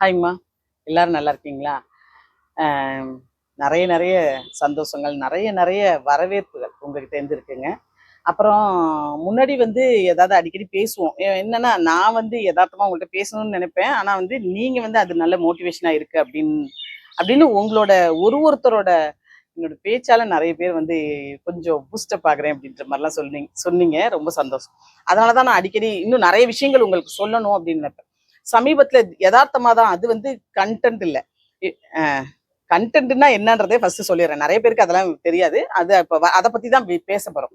ஹாய்ம்மா எல்லாரும் நல்லா இருக்கீங்களா? நிறைய நிறைய சந்தோஷங்கள் நிறைய நிறைய வரவேற்புகள் உங்ககிட்ட இருந்துருக்குங்க. அப்புறம் முன்னாடி வந்து ஏதாவது அடிக்கடி பேசுவோம். என்னன்னா நான் வந்து யதார்த்தமாக உங்கள்கிட்ட பேசணும்னு நினைப்பேன். ஆனால் வந்து நீங்கள் வந்து அது நல்ல மோட்டிவேஷனாக இருக்கு அப்படின்னு அப்படின்னு உங்களோட ஒரு ஒருத்தரோட என்னோட பேச்சால நிறைய பேர் வந்து கொஞ்சம் பூஸ்டப் ஆகிறேன் அப்படின்ற மாதிரிலாம் சொன்னீங்க சொன்னீங்க. ரொம்ப சந்தோஷம். அதனால தான் நான் அடிக்கடி இன்னும் நிறைய விஷயங்கள் உங்களுக்கு சொல்லணும் அப்படின்னு நினைப்பேன். சமீபத்துல யதார்த்தமா தான் அது வந்து கண்டென்ட் இல்லை. கண்டென்ட்னா என்னன்றதே ஃபர்ஸ்ட் சொல்லிடுறேன். நிறைய பேருக்கு அதெல்லாம் தெரியாது. அது இப்போ அதை பத்தி தான் பேச போறோம்.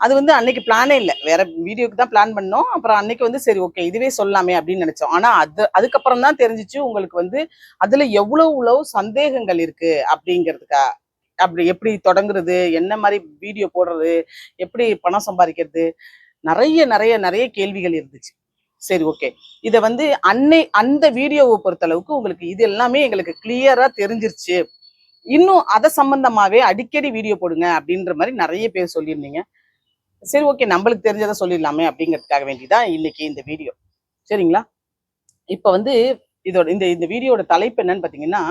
அது வந்து அன்னைக்கு பிளானே இல்லை. வேற வீடியோக்கு தான் பிளான் பண்ணோம். அப்புறம் அன்னைக்கு வந்து சரி ஓகே இதுவே சொல்லலாமே அப்படின்னு நினைச்சோம். ஆனா அது அதுக்கப்புறம் தான் தெரிஞ்சிச்சு உங்களுக்கு வந்து அதுல எவ்வளவு உளவு சந்தேகங்கள் இருக்கு அப்படிங்கிறதுக்கா அப்படி எப்படி தொடங்குறது என்ன மாதிரி வீடியோ போடுறது எப்படி பணம் சம்பாதிக்கிறது நிறைய நிறைய நிறைய கேள்விகள் இருந்துச்சு. சரி ஓகே இதை வந்து அன்னை அந்த வீடியோவை பொறுத்தளவுக்கு உங்களுக்கு இது எல்லாமே எங்களுக்கு கிளியரா தெரிஞ்சிருச்சு. இன்னும் அதை சம்பந்தமாவே அடிக்கடி வீடியோ போடுங்க அப்படின்ற மாதிரி நிறைய பேர் சொல்லியிருந்தீங்க. சரி ஓகே நம்மளுக்கு தெரிஞ்சதை சொல்லிடலாமே அப்படிங்கிறதுக்காக வேண்டிதான் இன்னைக்கு இந்த வீடியோ. சரிங்களா? இப்போ வந்து இதோட இந்த இந்த வீடியோட தலைப்பு என்னன்னு பார்த்தீங்கன்னா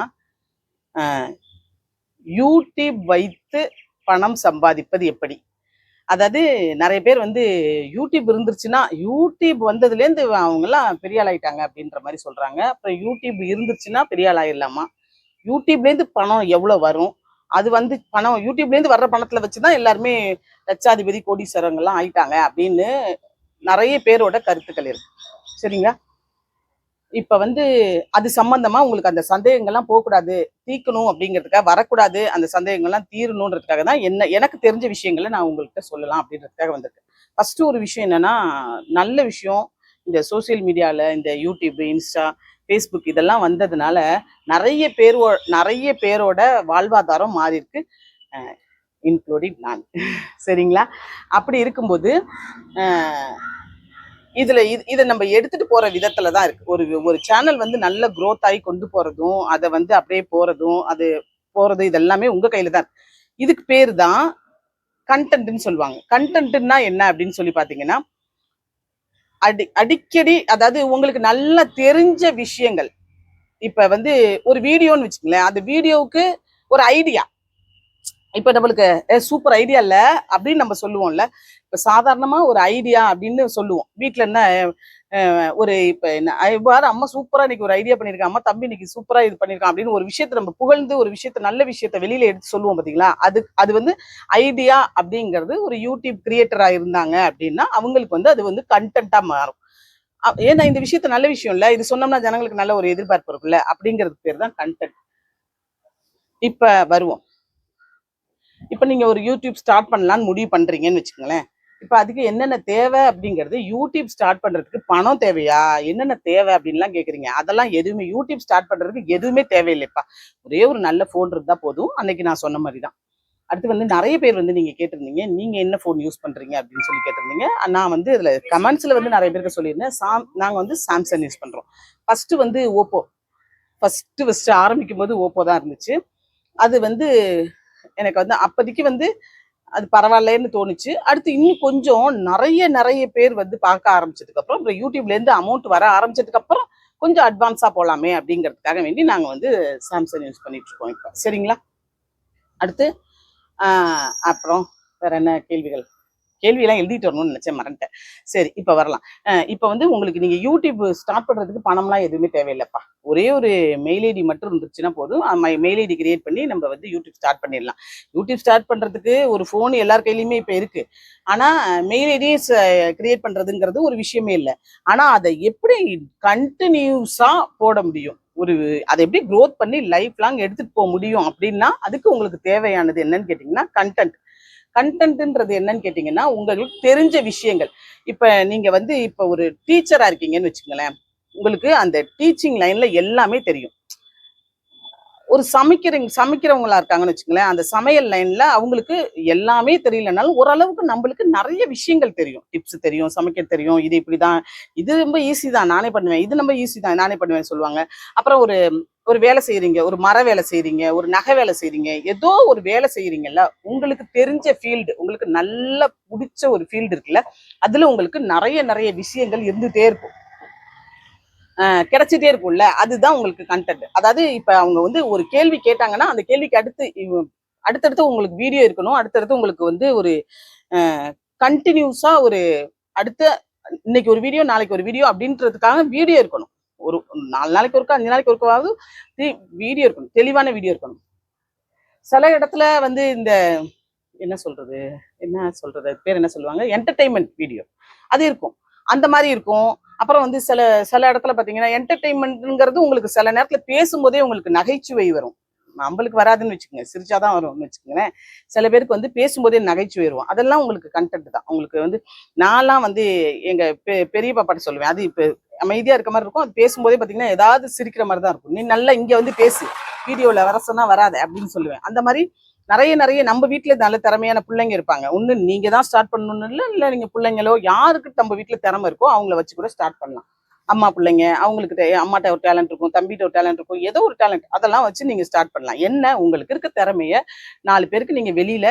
யூடியூப் வைத்து பணம் சம்பாதிப்பது எப்படி? அதாவது நிறைய பேர் வந்து யூடியூப் இருந்துருச்சுன்னா யூடியூப் வந்ததுலேருந்து அவங்கெல்லாம் பெரிய ஆளாயிட்டாங்க அப்படின்ற மாதிரி சொல்கிறாங்க அப்புறம் யூடியூப் இருந்துச்சுன்னா பெரிய ஆளாயிடலாமா? யூடியூப்லேருந்து பணம் எவ்வளோ வரும்? அது வந்து பணம் யூடியூப்லேருந்து வர்ற பணத்தில் வச்சு தான் எல்லாருமே லட்சாதிபதி கோடீஸ்வரங்கள்லாம் ஆயிட்டாங்க அப்படின்னு நிறைய பேரோட கருத்துக்கள் இருக்கு. சரிங்களா? இப்போ வந்து அது சம்பந்தமா உங்களுக்கு அந்த சந்தேகங்கள்லாம் போகக்கூடாது. தீர்க்கணும் அப்படிங்கிறதுக்காக வரக்கூடாது. அந்த சந்தேகங்கள்லாம் தீரணுன்றதுக்காக தான் என்ன எனக்கு தெரிஞ்ச விஷயங்களை நான் உங்கள்கிட்ட சொல்லலாம் அப்படின்றதுக்காக வந்திருக்கேன். ஃபர்ஸ்ட் ஒரு விஷயம் என்னன்னா நல்ல விஷயம். இந்த சோஷியல் மீடியாவில் இந்த யூடியூப் இன்ஸ்டா ஃபேஸ்புக் இதெல்லாம் வந்ததுனால நிறைய பேரோ நிறைய பேரோட வாழ்வாதாரம் மாறி இருக்கு. இன்க்ளூடிங் நான். சரிங்களா? அப்படி இருக்கும்போது இதுல இது இதை நம்ம எடுத்துட்டு போற விதத்துல தான் இருக்கு. ஒரு ஒரு சேனல் வந்து நல்ல குரோத் ஆகி கொண்டு போறதும் அதை வந்து அப்படியே போறதும் அது போறது இதெல்லாமே உங்க கையில தான் இருக்கு. இதுக்கு பேர் தான் கண்டென்ட்னு சொல்லுவாங்க. கண்டென்ட்னா என்ன அப்படின்னு சொல்லி பாத்தீங்கன்னா அடி அடிக்கடி அதாவது உங்களுக்கு நல்லா தெரிஞ்ச விஷயங்கள். இப்ப வந்து ஒரு வீடியோன்னு வச்சுக்கோங்களேன் அந்த வீடியோவுக்கு ஒரு ஐடியா இப்ப நம்மளுக்கு சூப்பர் ஐடியா இல்ல அப்படின்னு நம்ம சொல்லுவோம்ல இப்போ சாதாரணமாக ஒரு ஐடியா அப்படின்னு சொல்லுவோம். வீட்டில் என்ன ஒரு இப்போ என்ன இவ்வாறு அம்மா சூப்பராக இன்னைக்கு ஒரு ஐடியா பண்ணிருக்கான் அம்மா தம்பி இன்னைக்கு சூப்பராக இது பண்ணிருக்கான் அப்படின்னு ஒரு விஷயத்த நம்ம புகழ்ந்து ஒரு விஷயத்த நல்ல விஷயத்த வெளியில எடுத்து சொல்லுவோம் பார்த்தீங்களா அது அது வந்து ஐடியா அப்படிங்கிறது ஒரு யூடியூப் கிரியேட்டராக இருந்தாங்க அப்படின்னா அவங்களுக்கு வந்து அது வந்து கண்டென்ட்டாக மாறும். ஏன்னா இந்த விஷயத்த நல்ல விஷயம் இல்லை இது சொன்னோம்னா ஜனங்களுக்கு நல்ல ஒரு எதிர்பார்ப்பு இருக்குல்ல அப்படிங்கிறது பேர் தான் கண்டென்ட் இப்போ வருவோம். இப்போ நீங்கள் ஒரு யூடியூப் ஸ்டார்ட் பண்ணலாம்னு முடிவு பண்ணுறீங்கன்னு வச்சுக்கோங்களேன். இப்போ அதுக்கு என்னென்ன தேவை அப்படிங்கிறது யூடியூப் ஸ்டார்ட் பண்ணுறதுக்கு பணம் தேவையா? என்னென்ன தேவை அப்படின்லாம் கேட்குறீங்க அதெல்லாம் எதுவுமே யூடியூப் ஸ்டார்ட் பண்ணுறதுக்கு எதுவுமே தேவையில்லைப்பா. ஒரே ஒரு நல்ல ஃபோன் இருந்தால் போதும். அன்னைக்கு நான் சொன்ன மாதிரி தான் அடுத்து வந்து நிறைய பேர் வந்து நீங்கள் கேட்டிருந்தீங்க. நீங்கள் என்ன ஃபோன் யூஸ் பண்ணுறீங்க அப்படின்னு சொல்லி கேட்டிருந்தீங்க. நான் வந்து இதில் கமெண்ட்ஸில் வந்து நிறைய பேருக்கு சொல்லியிருந்தேன். சாம் நாங்கள் வந்து சாம்சங் யூஸ் பண்ணுறோம் ஃபஸ்ட்டு வந்து ஓப்போ ஃபஸ்ட்டு ஃபஸ்ட்டு ஆரம்பிக்கும் போது ஓப்போ தான் இருந்துச்சு. அது வந்து எனக்கு வந்து அப்போதைக்கு வந்து அது பரவாயில்லன்னு தோணுச்சு. அடுத்து இன்னும் கொஞ்சம் நிறைய நிறைய பேர் வந்து பார்க்க ஆரம்பிச்சதுக்கப்புறம் அப்புறம் யூடியூப்லேருந்து அமௌண்ட் வர ஆரம்பிச்சதுக்கப்புறம் கொஞ்சம் அட்வான்ஸாக போகலாமே அப்படிங்கிறதுக்காக வேண்டி நாங்கள் வந்து சாம்சங் யூஸ் பண்ணிகிட்ருக்கோம் இப்போ. சரிங்களா? அடுத்து அப்புறம் வேறு என்ன கேள்விகள்? கேள்வியெல்லாம் எழுதிட்டு வரணும்னு நினைச்சேன் மறந்துட்டேன். சரி இப்போ வரலாம். இப்போ வந்து உங்களுக்கு நீங்கள் யூடியூப் ஸ்டார்ட் பண்ணுறதுக்கு பணம்லாம் எதுவுமே தேவையில்லைப்பா. ஒரே ஒரு மெயில் ஐடி மட்டும் இருந்துச்சுன்னா போதும். மெயில் ஐடி கிரியேட் பண்ணி நம்ம வந்து யூடியூப் ஸ்டார்ட் பண்ணிடலாம். யூடியூப் ஸ்டார்ட் பண்ணுறதுக்கு ஒரு ஃபோன் எல்லார் கையிலையுமே இப்போ இருக்குது ஆனால் மெயில் ஐடியை கிரியேட் பண்ணுறதுங்கிறது ஒரு விஷயமே இல்லை. ஆனால் அதை எப்படி கண்டினியூஸாக போட முடியும்? ஒரு அதை எப்படி க்ரோத் பண்ணி லைஃப் லாங் எடுத்துகிட்டு போக முடியும் அப்படின்னா அதுக்கு உங்களுக்கு தேவையானது என்னன்னு கேட்டிங்கன்னா கண்டென்ட் கண்டென்ட்ன்றது என்னன்னு கேட்டிங்கன்னா உங்களுக்கு தெரிஞ்ச விஷயங்கள். இப்போ நீங்க வந்து இப்போ ஒரு டீச்சரா இருக்கீங்கன்னு வச்சுக்கோங்களேன் உங்களுக்கு அந்த டீச்சிங் லைன்ல எல்லாமே தெரியும். ஒரு சமைக்கிறவங்க சமைக்கிறவங்களா இருக்காங்கன்னு வச்சுங்களேன் அந்த சமையல் லைன்ல அவங்களுக்கு எல்லாமே தெரியலனாலும் ஓரளவுக்கு நம்மளுக்கு நிறைய விஷயங்கள் தெரியும். டிப்ஸ் தெரியும் சமைக்க தெரியும். இது இப்படிதான் இது ரொம்ப ஈஸி தான் நானே பண்ணுவேன். இது ரொம்ப ஈஸி தான் நானே பண்ணுவேன்னு சொல்லுவாங்க. அப்புறம் ஒரு ஒரு வேலை செய்யறீங்க ஒரு மர வேலை செய்யறீங்க ஒரு நகை வேலை செய்றீங்க ஏதோ ஒரு வேலை செய்யறீங்கல்ல உங்களுக்கு தெரிஞ்ச ஃபீல்டு உங்களுக்கு நல்ல பிடிச்ச ஒரு ஃபீல்டு இருக்குல்ல அதுல உங்களுக்கு நிறைய நிறைய விஷயங்கள் இருந்துட்டே இருக்கும். கிடைச்சிட்டே இருக்கும்ல. அதுதான் உங்களுக்கு கண்டென்ட் அதாவது இப்போ அவங்க வந்து ஒரு கேள்வி கேட்டாங்கன்னா அந்த கேள்விக்கு அடுத்து அடுத்தடுத்து உங்களுக்கு வீடியோ இருக்கணும். அடுத்தடுத்து உங்களுக்கு வந்து ஒரு கண்டினியூஸாக ஒரு அடுத்த இன்னைக்கு ஒரு வீடியோ நாளைக்கு ஒரு வீடியோ அப்படின்றதுக்காக வீடியோ இருக்கணும். ஒரு நாலு நாளைக்கு ஒருக்கா அஞ்சு நாளைக்கு ஒருக்காவது வீடியோ இருக்கணும். தெளிவான வீடியோ இருக்கணும். சில இடத்துல வந்து இந்த என்ன சொல்றது? என்ன சொல்றது? பேர் என்ன சொல்லுவாங்க? என்டர்டைன்மெண்ட் வீடியோ அது இருக்கும். அந்த மாதிரி இருக்கும். அப்புறம் வந்து சில சில இடத்துல பார்த்தீங்கன்னா என்டர்டைன்மெண்ட்ங்கிறது உங்களுக்கு சில நேரத்தில் பேசும்போதே உங்களுக்கு நகைச்சுவை வரும். நம்மளுக்கு வராதுன்னு வச்சுக்கோங்க சிரிச்சாதான் வரும்னு வச்சுக்கோங்களேன். சில பேருக்கு வந்து பேசும்போதே நகைச்சுவை வரும். அதெல்லாம் உங்களுக்கு கண்டென்ட் தான். உங்களுக்கு வந்து நான்லாம் வந்து எங்கள் பெ- பெரிய பாப்பாட்ட சொல்லுவேன். அது இப்போ அமைதியாக இருக்க மாதிரி இருக்கும். அது பேசும்போதே பார்த்தீங்கன்னா ஏதாவது சிரிக்கிற மாதிரி தான் இருக்கும். நீ நல்லா இங்கே வந்து பேசு. வீடியோவில் வர சொன்னால் வராத அப்படின்னு சொல்லுவேன். அந்த மாதிரி நிறைய நிறைய நம்ம வீட்ல நல்ல திறமையான பிள்ளைங்க இருப்பாங்க. ஒன்று நீங்கள் தான் ஸ்டார்ட் பண்ணணும்னு இல்லை இல்ல நீங்க பிள்ளைங்களோ யாருக்கு நம்ம வீட்டில் திறமை இருக்கோ அவங்கள வச்சு கூட ஸ்டார்ட் பண்ணலாம். அம்மா பிள்ளைங்க அவங்களுக்கு அம்மாட்ட ஒரு டேலண்ட் இருக்கும் தம்பிட்ட ஒரு டேலண்ட் இருக்கும் ஏதோ ஒரு டேலண்ட் அதெல்லாம் வச்சு நீங்க ஸ்டார்ட் பண்ணலாம். என்ன? உங்களுக்கு இருக்க திறமைய நாலு பேருக்கு நீங்க வெளியில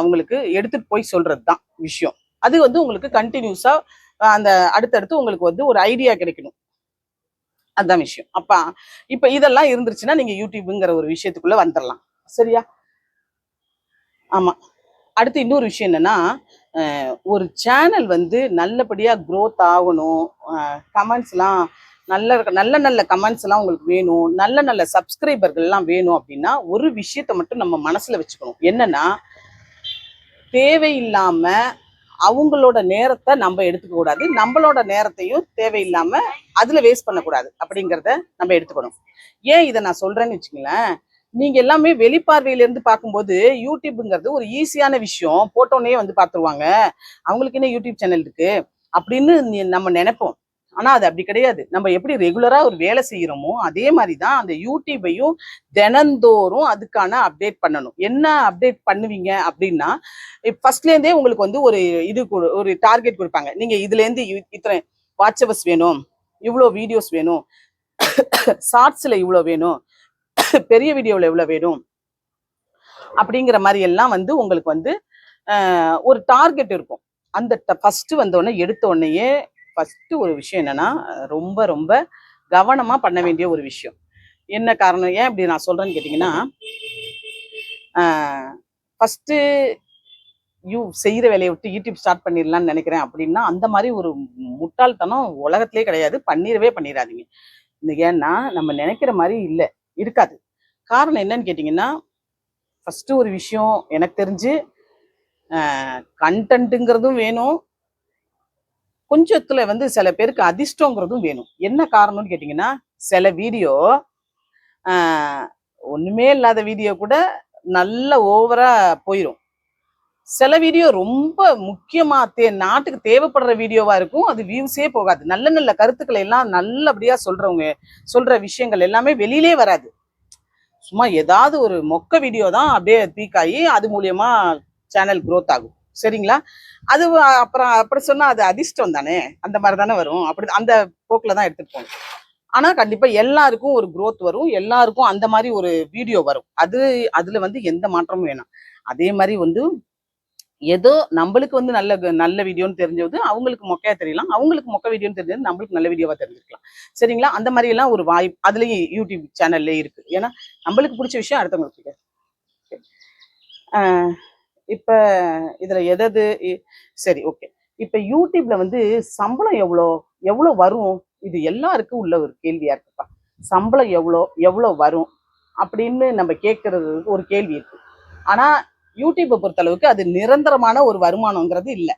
அவங்களுக்கு எடுத்துட்டு போய் சொல்கிறது தான் விஷயம். அது வந்து உங்களுக்கு கண்டினியூஸா அந்த அடுத்தடுத்து உங்களுக்கு வந்து ஒரு ஐடியா கிடைக்கணும். அதுதான் விஷயம். அப்போ இப்ப இதெல்லாம் இருந்துருச்சுன்னா நீங்க யூடியூபுங்கிற ஒரு விஷயத்துக்குள்ள வந்துடலாம் சரியா? ஆமாம் அடுத்து இன்னொரு விஷயம் என்னன்னா ஒரு சேனல் வந்து நல்லபடியாக க்ரோத் ஆகணும். கமெண்ட்ஸ்லாம் நல்ல நல்ல நல்ல கமெண்ட்ஸ் எல்லாம் உங்களுக்கு வேணும். நல்ல நல்ல சப்ஸ்கிரைபர்கள்லாம் வேணும் அப்படின்னா ஒரு விஷயத்த மட்டும் நம்ம மனசில் வச்சுக்கணும். என்னன்னா தேவையில்லாமல் அவங்களோட நேரத்தை நம்ம எடுத்துக்க கூடாது. நம்மளோட நேரத்தையும் தேவையில்லாமல் அதில் வேஸ்ட் பண்ணக்கூடாது. அப்படிங்கிறத நம்ம எடுத்துக்கணும். ஏன் இதை நான் சொல்கிறேன்னு வச்சுங்களேன் நீங்க எல்லாமே வெளிப்பார்வையில இருந்து பார்க்கும்போது யூடியூப்ங்கிறது ஒரு ஈஸியான விஷயம். போட்டோன்னே வந்து பார்த்துருவாங்க. அவங்களுக்கு என்ன யூடியூப் சேனல் இருக்கு அப்படின்னு நம்ம நினைப்போம். ஆனா அது அப்படி கிடையாது. நம்ம எப்படி ரெகுலரா ஒரு வேலை செய்யறோமோ அதே மாதிரி தான் அந்த யூடியூபையும் தினந்தோறும் அதுக்கான அப்டேட் பண்ணணும். என்ன அப்டேட் பண்ணுவீங்க அப்படின்னா ஃபர்ஸ்ட்லேருந்தே உங்களுக்கு வந்து ஒரு இது ஒரு டார்கெட் கொடுப்பாங்க. நீங்க இதுலேருந்து இத்தனை வாட்சவர்ஸ் வேணும் இவ்வளோ வீடியோஸ் வேணும் ஷார்ட்ஸில் இவ்வளோ வேணும் பெரிய வீடியோவில் எவ்வளோ வேணும்? அப்படிங்கிற மாதிரி எல்லாம் வந்து உங்களுக்கு வந்து ஒரு டார்கெட் இருக்கும். அந்த ஃபஸ்ட்டு வந்தோடனே எடுத்த உடனேயே ஃபஸ்ட்டு ஒரு விஷயம் என்னன்னா ரொம்ப ரொம்ப கவனமாக பண்ண வேண்டிய ஒரு விஷயம். என்ன காரணம்? ஏன் இப்படி நான் சொல்றேன்னு கேட்டிங்கன்னா ஃபஸ்ட்டு யூ செய்கிற வேலையை விட்டு யூடியூப் ஸ்டார்ட் பண்ணிடலாம்னு நினைக்கிறேன் அப்படின்னா அந்த மாதிரி ஒரு முட்டாள்தனம் உலகத்திலே கிடையாது. பண்ணிடவே பண்ணிடாதீங்க. இந்த ஏன்னா நம்ம நினைக்கிற மாதிரி இல்லை. இருக்காது. காரணம் என்னன்னு கேட்டிங்கன்னா ஃபஸ்ட்டு ஒரு விஷயம் எனக்கு தெரிஞ்சு கண்டென்ட்டுங்கிறதும் வேணும். கொஞ்சத்தில் வந்து சில பேருக்கு அதிர்ஷ்டங்கிறதும் வேணும். என்ன காரணம்னு கேட்டிங்கன்னா சில வீடியோ ஒன்றுமே இல்லாத வீடியோ கூட நல்ல ஓவராக போயிடும் சில வீடியோ ரொம்ப முக்கியமாக தே நாட்டுக்கு தேவைப்படுற வீடியோவாக இருக்கும். அது வியூஸே போகாது. நல்ல நல்ல கருத்துக்களை எல்லாம் நல்லபடியாக சொல்கிறவங்க சொல்கிற விஷயங்கள் எல்லாமே வெளியிலே வராது. சும்மா ஏதாவது ஒரு மொக்க வீடியோ தான் அப்படியே பீக் ஆகி அது மூலியமாக சேனல் க்ரோத் ஆகும். சரிங்களா? அது அப்புறம் அப்படி சொன்னால் அது அதிர்ஷ்டம் தானே? அந்த மாதிரி தானே வரும். அப்படி அந்த போக்கில் தான் எடுத்துகிட்டு போகணும். ஆனால் கண்டிப்பாக எல்லாருக்கும் ஒரு க்ரோத் வரும். எல்லாருக்கும் அந்த மாதிரி ஒரு வீடியோ வரும். அது அதில் வந்து எந்த மாற்றமும் வேணாம். அதே மாதிரி வந்து ஏதோ நம்மளுக்கு வந்து நல்ல நல்ல வீடியோன்னு தெரிஞ்சது அவங்களுக்கு மொக்கையா தெரியலாம். அவங்களுக்கு மொக்க வீடியோன்னு தெரிஞ்சது நம்மளுக்கு நல்ல வீடியோவா தெரிஞ்சிருக்கலாம். சரிங்களா? அந்த மாதிரி எல்லாம் ஒரு வாய்ப்பு அதுலயும் யூடியூப் சேனல்ல இருக்கு. ஏன்னா நம்மளுக்கு பிடிச்ச விஷயம் அடுத்தவங்களுக்கு இப்ப இதுல எதது சரி ஓகே இப்ப யூடியூப்ல வந்து சம்பளம் எவ்வளோ எவ்வளோ வரும்? இது எல்லாருக்கும் உள்ள ஒரு கேள்வியா இருக்குப்பா. சம்பளம் எவ்வளோ எவ்வளோ வரும்? அப்படின்னு நம்ம கேட்கறது ஒரு கேள்வி இருக்கு. ஆனா யூடியூப்பை பொறுத்தளவுக்கு அது நிரந்தரமான ஒரு வருமானங்கிறது இல்லை.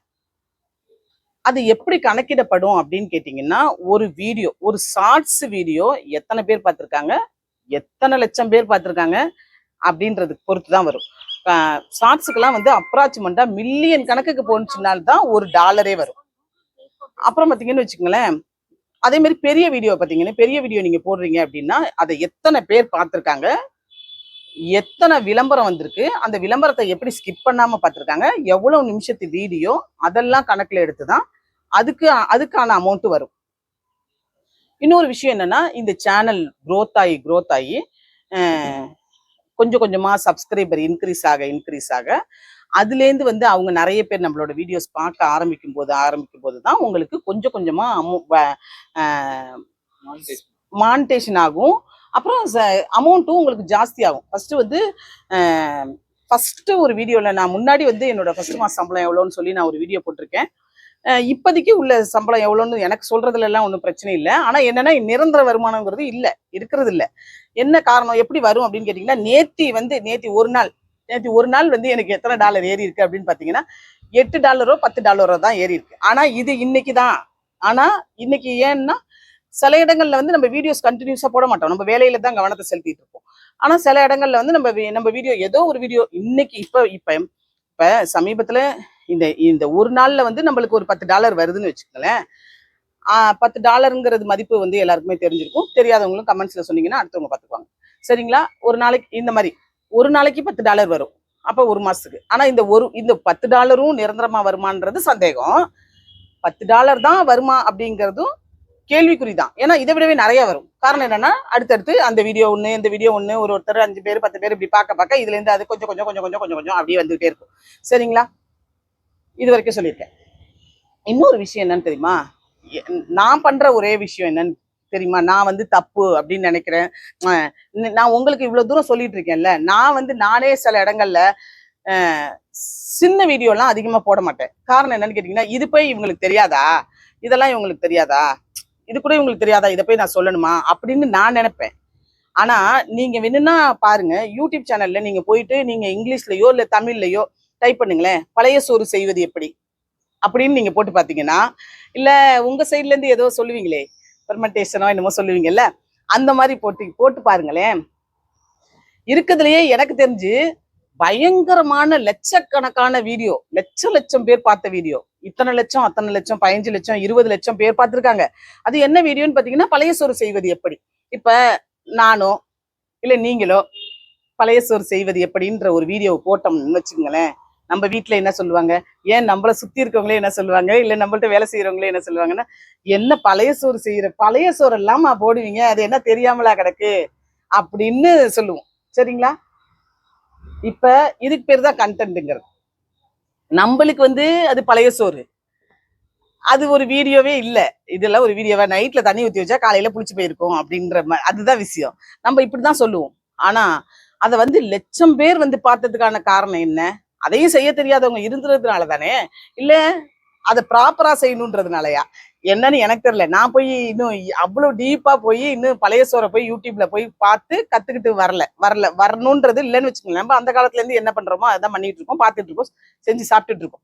அது எப்படி கணக்கிடப்படும் அப்படின்னு கேட்டிங்கன்னா ஒரு வீடியோ ஒரு ஷார்ட்ஸ் வீடியோ எத்தனை பேர் பார்த்துருக்காங்க? எத்தனை லட்சம் பேர் பார்த்துருக்காங்க? அப்படின்றதுக்கு பொறுத்து தான் வரும். ஷார்ட்ஸுக்கெல்லாம் வந்து அப்ராச்மெண்ட்டாக மில்லியன் கணக்குக்கு போனுச்சுனால்தான் ஒரு டாலரே வரும். அப்புறம் பார்த்தீங்கன்னு வச்சுக்கோங்களேன் அதே மாதிரி பெரிய வீடியோ பார்த்தீங்கன்னா பெரிய வீடியோ நீங்க போடுறீங்க அப்படின்னா அதை எத்தனை பேர் பார்த்துருக்காங்க? எத்தனை விளம்பரம் வந்திருக்கு அந்த விளம்பரத்தை எப்படி ஸ்கிப் பண்ணாம பார்த்துருக்காங்க எவ்வளவு நிமிஷத்து வீடியோ அதெல்லாம் கணக்குல எடுத்து தான் அதுக்கு அதுக்கான அமௌண்ட் வரும். இன்னொரு விஷயம் என்னன்னா இந்த சேனல் growth ஆகி growth ஆகி கொஞ்சம் கொஞ்சமா சப்ஸ்கிரைபர் இன்க்ரீஸ் ஆக இன்க்ரீஸ் ஆக அதுலேருந்து வந்து அவங்க நிறைய பேர் நம்மளோட வீடியோஸ் பார்க்க ஆரம்பிக்கும் போது ஆரம்பிக்கும் போது தான் உங்களுக்கு கொஞ்சம் கொஞ்சமா அமௌ மானிட்டேஷன் ஆகும். அப்புறம் அமௌண்ட்டும் உங்களுக்கு ஜாஸ்தி ஆகும் ஃபஸ்ட்டு வந்து ஃபஸ்ட்டு ஒரு வீடியோவில் நான் முன்னாடி வந்து என்னோட ஃபர்ஸ்ட் மாதம் சம்பளம் எவ்வளோன்னு சொல்லி நான் ஒரு வீடியோ போட்டிருக்கேன். இப்போதைக்கு உள்ள சம்பளம் எவ்வளோன்னு எனக்கு சொல்கிறதுலலாம் ஒன்றும் பிரச்சனை இல்லை. ஆனால் என்னன்னா நிரந்தர வருமானங்கிறது இல்லை. இருக்கிறது இல்லை. என்ன காரணம்? எப்படி வரும் அப்படின்னு கேட்டிங்கன்னா நேத்தி வந்து நேத்தி ஒரு நாள் நேத்தி ஒரு நாள் வந்து எனக்கு எத்தனை டாலர் ஏறி இருக்கு அப்படின்னு பார்த்தீங்கன்னா எட்டு டாலரோ பத்து டாலரோ தான் ஏறி இருக்கு. ஆனால் இது இன்னைக்கு தான் ஆனால் இன்னைக்கு ஏன்னா சில இடங்கள்ல வந்து நம்ம வீடியோஸ் கண்டினியூஸா போட மாட்டோம். நம்ம வேலையில தான் கவனத்தை செலுத்திட்டு இருப்போம். ஆனா சில இடங்கள்ல வந்து நம்ம நம்ம வீடியோ ஏதோ ஒரு வீடியோ இன்னைக்கு இப்ப இப்ப இப்ப சமீபத்துல இந்த இந்த ஒரு நாள்ல வந்து நம்மளுக்கு ஒரு பத்து டாலர் வருதுன்னு வச்சுக்கோங்களேன். ஆஹ் பத்து டாலருங்கிறது மதிப்பு வந்து எல்லாருக்குமே தெரிஞ்சிருக்கும். தெரியாதவங்களும் கமெண்ட்ஸ்ல சொன்னீங்கன்னா அடுத்தவங்க பார்த்துக்குவாங்க. சரிங்களா? ஒரு நாளைக்கு இந்த மாதிரி ஒரு நாளைக்கு பத்து டாலர் வரும். அப்போ ஒரு மாசத்துக்கு. ஆனா இந்த ஒரு இந்த பத்து டாலரும் நிரந்தரமா வருமான்றது சந்தேகம். பத்து டாலர் தான் வருமா அப்படிங்கிறதும் கேள்விக்குறி தான் ஏன்னா இதை விடவே நிறைய வரும். காரணம் என்னன்னா அடுத்தடுத்து அந்த வீடியோ ஒன்று இந்த வீடியோ ஒன்று ஒரு ஒருத்தர் அஞ்சு பேர் பத்து பேர் இப்படி பார்க்க பார்க்க இதுல இருந்து அது கொஞ்சம் கொஞ்சம் கொஞ்சம் கொஞ்சம் கொஞ்சம் கொஞ்சம் அப்படியே வந்துகிட்டே இருக்கும். சரிங்களா? இது வரைக்கும் சொல்லியிருக்கேன். இன்னொரு விஷயம் என்னன்னு தெரியுமா? நான் பண்ற ஒரே விஷயம் என்னன்னு தெரியுமா? நான் வந்து தப்பு அப்படின்னு நினைக்கிறேன். நான் உங்களுக்கு இவ்வளவு தூரம் சொல்லிட்டு இருக்கேன்ல. நான் வந்து நானே சில இடங்கள்ல சின்ன வீடியோலாம் அதிகமா போட மாட்டேன். காரணம் என்னன்னு கேட்டீங்கன்னா இது போய் இவங்களுக்கு தெரியாதா? இதெல்லாம் இவங்களுக்கு தெரியாதா? இது கூட இவங்களுக்கு தெரியாதா? இதை போய் நான் சொல்லணுமா? அப்படின்னு நான் நினைப்பேன். ஆனா நீங்க வேணும்னா பாருங்க யூடியூப் சேனல்ல நீங்க போயிட்டு நீங்க இங்கிலீஷ்லயோ இல்ல தமிழ்லயோ டைப் பண்ணுங்களேன். பழைய சோறு செய்வது எப்படி? அப்படின்னு நீங்க போட்டு பாத்தீங்கன்னா இல்ல உங்க சைட்ல இருந்து ஏதோ சொல்லுவீங்களே பெர்மெண்டேஷனோ என்னமோ சொல்லுவீங்கல்ல அந்த மாதிரி போட்டு போட்டு பாருங்களேன். இருக்கிறதுலயே எனக்கு தெரிஞ்சு பயங்கரமான லட்சக்கணக்கான வீடியோ லட்ச லட்சம் பேர் பார்த்த வீடியோ. இத்தனை லட்சம் அத்தனை லட்சம் பதினஞ்சு லட்சம் இருபது லட்சம் பேர் பார்த்துருக்காங்க. அது என்ன வீடியோன்னு பாத்தீங்கன்னா பழைய சோறு செய்வது எப்படி? இப்ப நானோ இல்ல நீங்களோ பழைய சோறு செய்வது எப்படின்ற ஒரு வீடியோ போட்டோம்னு வச்சுக்கோங்களேன். நம்ம வீட்ல என்ன சொல்லுவாங்க? ஏன் நம்மள சுத்தி இருக்கவங்களே என்ன சொல்லுவாங்க? இல்ல நம்மள்ட்ட வேலை செய்யறவங்களே என்ன சொல்லுவாங்கன்னா என்ன பழைய சோறு செய்யற பழைய சோறு எல்லாமா போடுவீங்க அது என்ன தெரியாமலா கிடக்கு? அப்படின்னு சொல்லுவோம். சரிங்களா? இப்ப இதுக்கு பேர் தான் கண்டென்ட்டுங்கிறது நம்மளுக்கு வந்து அது பழைய சோறு. அது ஒரு வீடியோவே இல்ல. இதெல்லாம் ஒரு வீடியோவா? நைட்ல தண்ணி ஊத்தி வச்சா காலையில புளிச்சு போயிருக்கும் அப்படின்ற அதுதான் விஷயம். நம்ம இப்படிதான் சொல்லுவோம். ஆனா அதை வந்து லட்சம் பேர் வந்து பார்த்ததுக்கான காரணம் என்ன? அதையும் செய்ய தெரியாதவங்க இருந்துறதுனால தானே இல்ல அதை ப்ராப்பரா செய்யணுன்றதுனாலயா? என்னன்னு எனக்கு தெரியல. நான் போய் இன்னும் அவ்வளோ டீப்பா போய் இன்னும் பழைய சோறை போய் யூடியூப்ல போய் பார்த்து கத்துக்கிட்டு வரல. வரல. வரணுன்றது இல்லைன்னு வச்சுக்கோங்களேன். நம்ம அந்த காலத்துல இருந்து என்ன பண்றோமோ அதான் பண்ணிட்டு இருக்கோம் பார்த்துட்டு இருக்கோம் செஞ்சு சாப்பிட்டுட்டு இருக்கோம்.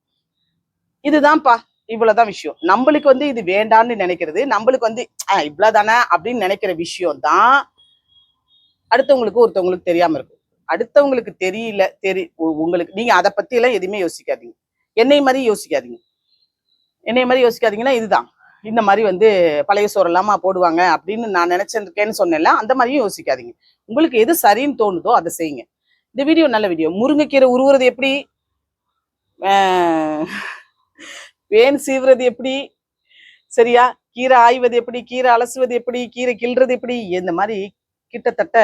இதுதான்ப்பா. இவ்வளவுதான் விஷயம். நம்மளுக்கு வந்து இது வேண்டான்னு நினைக்கிறது நம்மளுக்கு வந்து ஆஹ் இவ்வளவுதானே அப்படின்னு நினைக்கிற விஷயம் தான் அடுத்தவங்களுக்கு ஒருத்தவங்களுக்கு தெரியாம இருக்கும். அடுத்தவங்களுக்கு தெரியல தெரி உ- உங்களுக்கு நீங்க அதை பத்தி எல்லாம் எதுவுமே யோசிக்காதீங்க. என்னை மாதிரி யோசிக்காதீங்க. என்னை மாதிரி யோசிக்காதீங்கன்னா இதுதான். இந்த மாதிரி வந்து பழைய சோறு எல்லாமா போடுவாங்க அப்படின்னு நான் நினைச்சிருக்கேன்னு சொன்னேன்ல அந்த மாதிரியும் யோசிக்காதீங்க. உங்களுக்கு எது சரின்னு தோணுதோ அதை செய்யுங்க. இந்த வீடியோ நல்ல வீடியோ. முருங்கைக்கீரை உருவுறது எப்படி? வேன் சீவுறது எப்படி? சரியா? கீரை ஆய்வது எப்படி? கீரை அலசுவது எப்படி? கீரை கிள்றது எப்படி? இந்த மாதிரி கிட்டத்தட்ட